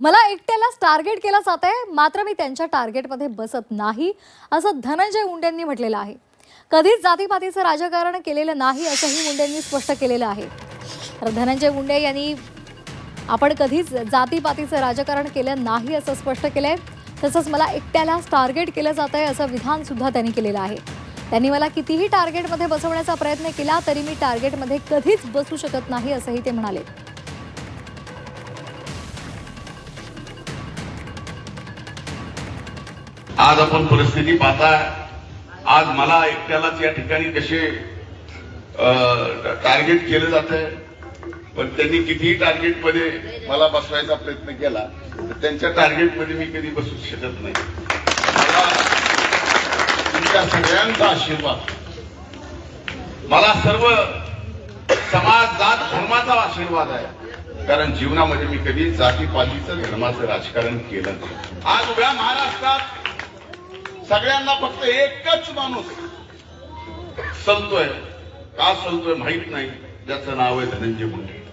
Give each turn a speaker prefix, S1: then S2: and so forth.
S1: मला एकट्यालाच टार्गेट केलं जात आहे मात्र मी त्यांच्या टार्गेटमध्ये बसत नाही असं धनंजय मुंडेंनी म्हटलेलं आहे. कधीच जातीपातीचं राजकारण केलेलं नाही असंही मुंडेंनी स्पष्ट केलेलं आहे. तर धनंजय मुंडे यांनी आपण कधीच जातीपातीचं राजकारण केलं नाही असं स्पष्ट केलंय. तसंच मला एकट्यालाच टार्गेट केलं जात आहे असं विधान सुद्धा त्यांनी केलेलं आहे. त्यांनी मला कितीही टार्गेटमध्ये बसवण्याचा प्रयत्न केला तरी मी टार्गेटमध्ये कधीच बसू शकत नाही असंही ते म्हणाले.
S2: आज आपण परिस्थिती पाहता आज मला एकट्यालाच या ठिकाणी कसे टार्गेट केलं जात आहे पण त्यांनी कितीही टार्गेटमध्ये मला बसवायचा प्रयत्न केला तर त्यांच्या टार्गेटमध्ये मी कधी बसू शकत नाही. तुमच्या सगळ्यांचा आशीर्वाद. मला सर्व समाज जात धर्माचा आशीर्वाद आहे. कारण जीवनामध्ये मी कधी जातीपातीचं धर्माचं राजकारण केलं नाही. आज उभ्या महाराष्ट्रात सगळ्यांना फक्त एकच माणूस सलतोय का संतोय माहीत नाही. ज्याचं नाव आहे धनंजय मुंडे.